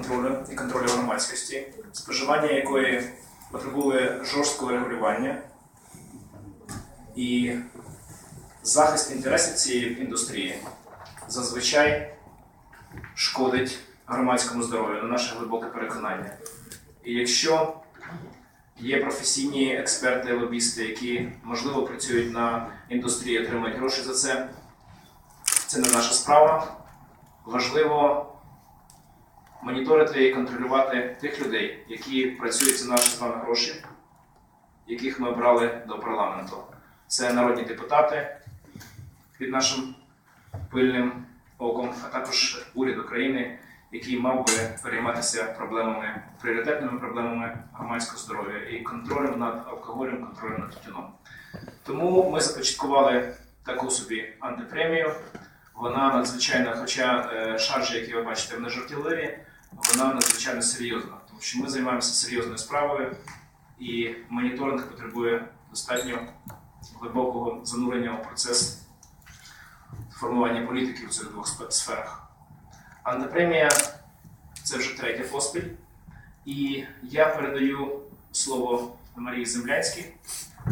контролю і контролю громадськості, споживання якої потребує жорсткого регулювання і захист інтересів цієї індустрії зазвичай шкодить громадському здоров'ю на наше глибоке переконання. І якщо є професійні експерти, лобісти, які можливо працюють на індустрії, отримують гроші за це, це не наша справа. Важливо моніторити і контролювати тих людей, які працюють за наші з вами гроші, яких ми обрали до парламенту. Це народні депутати під нашим пильним оком, а також уряд України, який мав би перейматися проблемами, пріоритетними проблемами громадського здоров'я і контролем над алкоголем, контролем над тютюном. Тому ми започаткували таку собі антипремію. Вона надзвичайно, хоча е, шаржі, які ви бачите, вони жартівливі, вона надзвичайно серйозна, тому що ми займаємося серйозною справою, і моніторинг потребує достатньо глибокого занурення у процес формування політики у цих двох сферах. Антипремія це вже третя поспіль. І я передаю слово Марії Землянській,